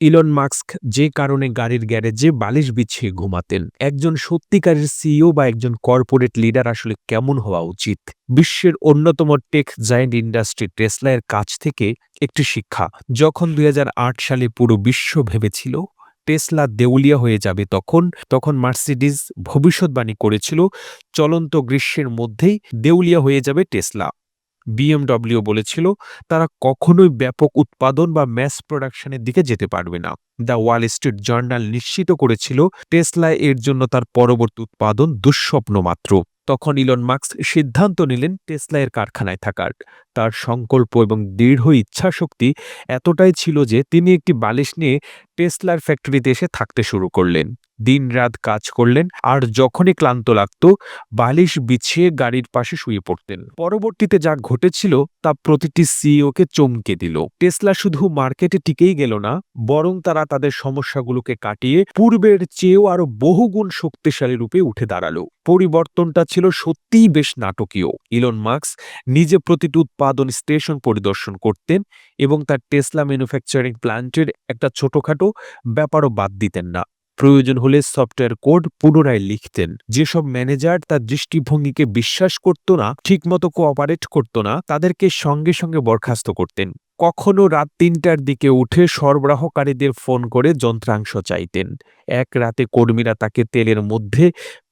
Elon Musk যে কারণে গাড়ির গ্যারেজে বালিশ বিছিয়ে ঘুমাতেন। একজন সত্যিকারের সিইও বা একজন কর্পোরেট লিডার আসলে কেমন হওয়া উচিত? বিশ্বের অন্যতম টেক জায়েন্ট ইন্ডাস্ট্রি টেসলায়ের কাছ থেকে একটি শিক্ষা, যখন দুই হাজার আট সালে পুরো বিশ্ব ভেবেছিল টেসলা দেউলিয়া হয়ে যাবে তখন তখন মার্সিডিজ ভবিষ্যৎবাণী করেছিল, চলন্ত গ্রীষ্মের মধ্যেই দেউলিয়া হয়ে যাবে টেসলা বিএমডব্লিউ বলেছিল, তারা কখনোই ব্যাপক উৎপাদন বা ম্যাস প্রোডাকশনের দিকে যেতে পারবে না। দ্য ওয়াল স্ট্রিট জার্নাল নিশ্চিত করেছিল, টেসলা এর জন্য তার পরবর্তী উৎপাদন দুঃস্বপ্ন মাত্র। তখন ইলন মার্কস সিদ্ধান্ত নিলেন টেসলা এর কারখানায় থাকার। তার সংকল্প এবং দৃঢ় ইচ্ছাশক্তি এতটাই ছিল যে তিনি একটি বালিশ নিয়ে টেসলার ফ্যাক্টরিতে এসে থাকতে শুরু করলেন। দিনরাত কাজ করলেন আর যখনই ক্লান্ত লাগত, বালিশ বিছিয়ে গাড়ির পাশে শুয়ে পড়তেন। পরবর্তীতে যা ঘটেছিল তা প্রতিটি সিইওকে চমকে দিল। টেসলা শুধু মার্কেটে টিকেই গেল না, বরং তারা তাদের সমস্যাগুলোকে কাটিয়ে পূর্বের চেয়েও আরও বহুগুণ শক্তিশালী রূপে উঠে দাঁড়াল। পরিবর্তনটা ছিল সত্যিই বেশ নাটকীয়। ইলন মার্কস নিজে প্রতিটি উৎপাদন স্টেশন পরিদর্শন করতেন এবং তার টেসলা ম্যানুফ্যাকচারিং প্ল্যান্টের একটা ছোটখাটো ব্যাপারও বাদ দিতেন না। প্রয়োজন হলে সফটওয়্যার কোড পুনরায় লিখতেন। যেসব ম্যানেজার তার দৃষ্টিভঙ্গিকে বিশ্বাস করত না, ঠিকমতো কোঅপারেট করত না, তাদেরকে সঙ্গে সঙ্গে বরখাস্ত করতেন। কখনো রাত তিনটার দিকে উঠে সরবরাহকারীদের ফোন করে যন্ত্রাংশ চাইতেন। এক রাতে কর্মীরা তাকে তেলের মধ্যে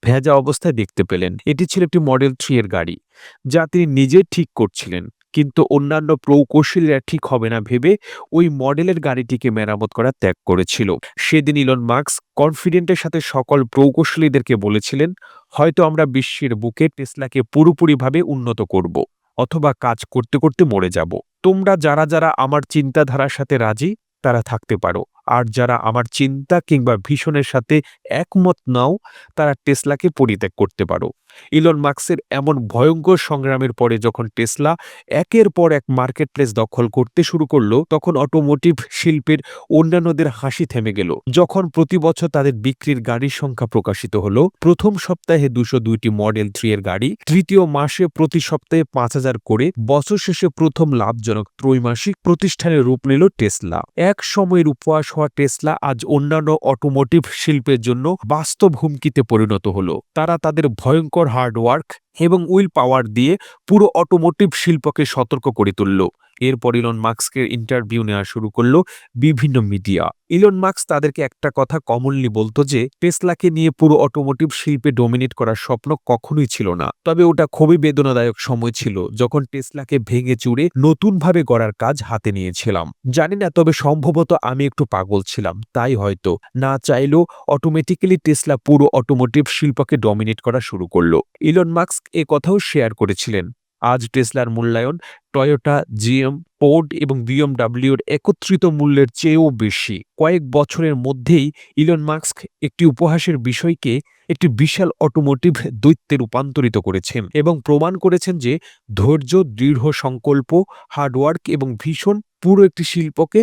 ভেজা অবস্থায় দেখতে পেলেন। এটি ছিল একটি মডেল থ্রি এর গাড়ি, যা তিনি নিজে ঠিক করছিলেন। কিন্তু অন্যান্য প্রকৌশলীরা ঠিক হবে না ভেবে ওই মডেলের গাড়িটিকে মেরামত করা ত্যাগ করেছিল। সেদিন ইলন মার্কস কনফিডেন্টের সাথে সকল প্রকৌশলীদেরকে বলেছিলেন, হয়তো আমরা বিশ্বের বুকে টেসলাকে পুরোপুরিভাবে উন্নত করব অথবা কাজ করতে করতে মরে যাব। তোমরা যারা যারা আমার চিন্তাধারার সাথে রাজি, তারা থাকতে পারো। আর যারা আমার চিন্তা কিংবা ভীষণের সাথে একমত নাও, তারা টেসলাকে পরিত্যাগ করতে পারো। ইলন মার্কসের এমন ভয়ঙ্কর সংগ্রামের পরে যখন টেসলা একের পর এক মার্কেট প্লেস দখল করতে শুরু করল, তখন অটোমোটিভ শিল্পের অন্যান্যদের হাসি থেমে গেল। যখন প্রতি বছর তাদের বিক্রির গাড়ির সংখ্যা প্রকাশিত হলো, প্রথম সপ্তাহে দুশো দুইটি মডেল থ্রি এর গাড়ি, তৃতীয় মাসে প্রতি সপ্তাহে পাঁচ হাজার করে, বছর শেষে প্রথম লাভজনক ত্রৈমাসিক প্রতিষ্ঠানের রূপ নিল টেসলা। এক সময়ের উপহাস হওয়া টেসলা আজ অন্যান্য অটোমোটিভ শিল্পের জন্য বাস্তব হুমকিতে পরিণত হল। তারা তাদের ভয়ঙ্কর হার্ডওয়ার্ক এবং উইল পাওয়ার দিয়ে পুরো অটোমোটিভ শিল্পকে সতর্ক করে তুলল। এরপর ইলন মার্কসকে ইন্টারভিউ নেওয়া শুরু করল বিভিন্ন মিডিয়া ইলন মার্কস তাদেরকে একটা কথা কমনলি বলতো যে, টেসলাকে নিয়ে পুরো অটোমোটিভ শিল্পে ডোমিনেট করার স্বপ্ন কখনোই ছিল না। তবে ওটা খুবই বেদনাদায়ক সময় ছিল, যখন টেসলাকে ভেঙে চুড়ে নতুনভাবে গড়ার কাজ হাতে নিয়েছিলাম। জানি না, তবে সম্ভবত আমি একটু পাগল ছিলাম, তাই হয়তো। না চাইলেও অটোমেটিক্যালি টেসলা পুরো অটোমোটিভ শিল্পকে ডমিনেট করা শুরু করল। ইলন মার্কস এ কথাও শেয়ার করেছিলেন আজ টেসলার মূল্যায়ন, টয়োটা, জিএম, পোর্ড এবং বিএমডাব্লিউর একত্রিত মূল্যের চেয়েও বেশি। কয়েক বছরের মধ্যেই ইলন মাস্ক একটি উপহাসের বিষয়কে একটি বিশাল অটোমোটিভ দৈত্যে রূপান্তরিত করেছেন এবং প্রমাণ করেছেন যে ধৈর্য, দৃঢ় সংকল্প হার্ডওয়ার্ক এবং ভীষণ পুরো একটি শিল্পকে